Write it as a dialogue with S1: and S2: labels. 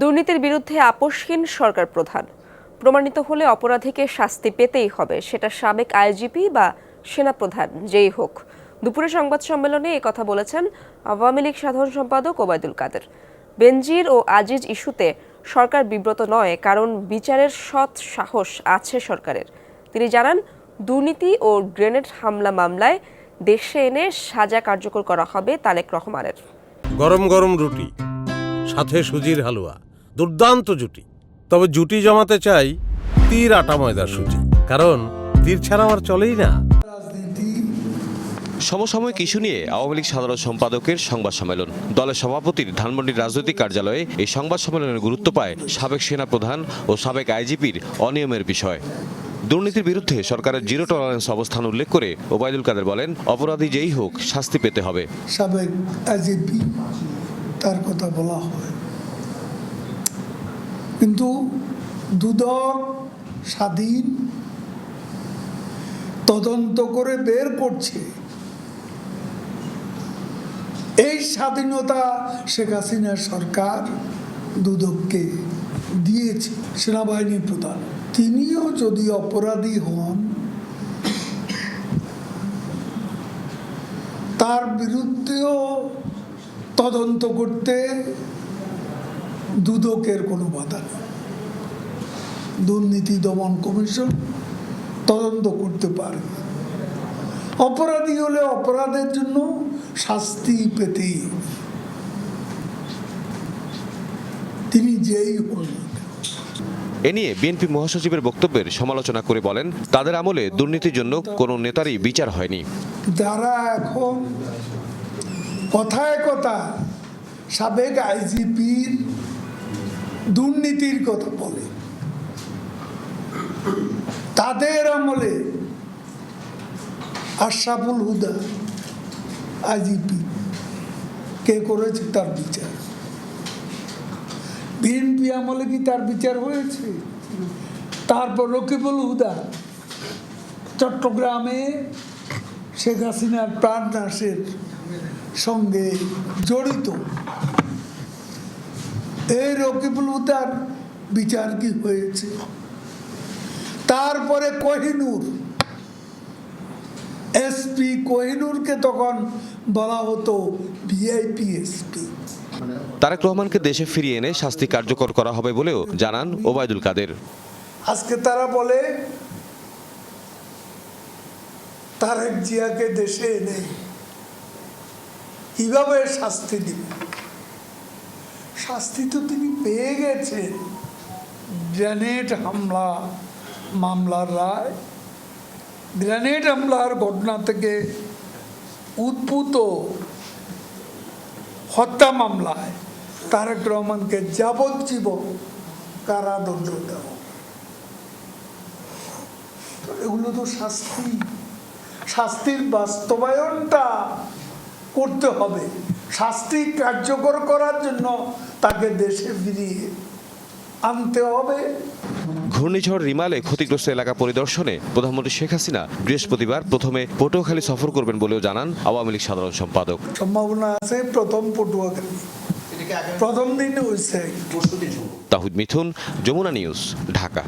S1: দুর্নীতির বিরুদ্ধে আপোষহীন সরকার প্রধান। প্রমাণিত হলে অপরাধীকে শাস্তি পেতেই হবে, সেটা সাবেক আইজিপি বা সেনাপ্রধান যেই হোক। দুপুরে সংবাদ সম্মেলনে কথা বলেছেন আওয়ামী লীগ সাধারণ সম্পাদক ওবায়দুল কাদের। বেনজির ও আজিজ ইস্যুতে সরকার বিব্রত নয়, কারণ বিচারের সৎ সাহস আছে সরকারের। তিনি জানান, দুর্নীতি ও গ্রেনেড হামলা মামলায় দেশে এনে সাজা কার্যকর করা হবে তালেক রহমানের।
S2: গরম গরম রুটি। সাথে সুজির হালুয়া। দুর্দান্ত জুটি। তবে জুটি জমাতে চাই তীর আটা ময়দার সুজি। কারণ তীর ছাড়া আমার চলেই না।
S3: সমসাময়িক ইস্যু নিয়ে আওয়ামী লীগ সাধারণ সম্পাদকের সংবাদ সম্মেলন। দলের সভাপতির ধানমন্ডির রাজনৈতিক কার্যালয়ে এই সংবাদ সম্মেলনের গুরুত্ব পায় সাবেক সেনাপ্রধান ও সাবেক আইজিপির অনিয়মের বিষয়। দুর্নীতির বিরুদ্ধে সরকারের জিরো টলারেন্স অবস্থান উল্লেখ করে ওবায়দুল কাদের বলেন অপরাধী যেই হোক শাস্তি পেতে হবে।
S4: সাবেক আইজিপি তার কথা বলা হয়। কিন্তু দুদক স্বাধীন তদন্ত করে বের করছে। এই স্বাধীনতা শেখ হাসিনার সরকার দুদককে দিয়েছে সেনাবাহিনী প্রধান। তিনিও যদি অপরাধী হন, তার বিরুদ্ধেও তদন্ত করতে দুদকের কোনো বাধা নেই। দুর্নীতি দমন কমিশন তদন্ত করতে পারে অপরাধী হলে অপরাধের জন্য শাস্তি পেতেই তিনি যেই হন
S3: এ নিয়ে বিএনপি মহাসচিবের বক্তব্যের সমালোচনা করে বলেন তাদের আমলে দুর্নীতির জন্য কোনো নেতারই বিচার হয়নি।
S4: যারা এখন কথায় কথা, সাবেক আইজিপির দুর্নীতির কথা বলে। তাদের আমলে আশরাফুল হুদা, আইজিপি, কে করেছে তার বিচার? বিএনপি আমলে কি তার বিচার হয়েছে? তারপর রকিবুল হুদা, চট্টগ্রামে শেখ হাসিনার প্রাণনাশের সঙ্গে জড়িত। এই রকিবুল হুদার বিচার কি হয়েছে? তারপরে কোহিনুর। এসপি কোহিনুরকে তখন বলা হতো ভিআইপি এসপি
S3: তারেক রহমানকে দেশে ফিরিয়ে এনে শাস্তি কার্যকর করা হবে বলেও জানান ওবায়দুল কাদের।
S4: আজকে তারা বলে তারেক জিয়াকে দেশে এনে কীভাবে শাস্তি দিবে? শাস্তি তো তিনি পেয়ে গেছেন। গ্রেনেড হামলা, মামলার রায়। গ্রেনেড হামলার ঘটনা থেকে উদ্ভূত হত্যা মামলায় তারেক রহমানকে যাবজ্জীবন কারাদণ্ড দেওয়া। এগুলো তো শাস্তি। শাস্তির বাস্তবায়নটা করতে হবে। শাস্তি কার্যকর করার জন্য তাকে দেশে ফিরিয়ে আনতে হবে।
S3: ঘূর্ণিঝড় রিমালে ক্ষতিগ্রস্ত এলাকা পরিদর্শনে প্রধানমন্ত্রী শেখ হাসিনা বৃহস্পতিবার প্রথমে পটুয়াখালী সফর করবেন বলেও জানান আওয়ামী লীগ সাধারণ সম্পাদক।
S4: সম্ভাবনা আছে প্রথম পটুয়াখালী। প্রথম দিন হয়েছে
S3: তাহিদ মিথুন যমুনা নিউজ ঢাকা।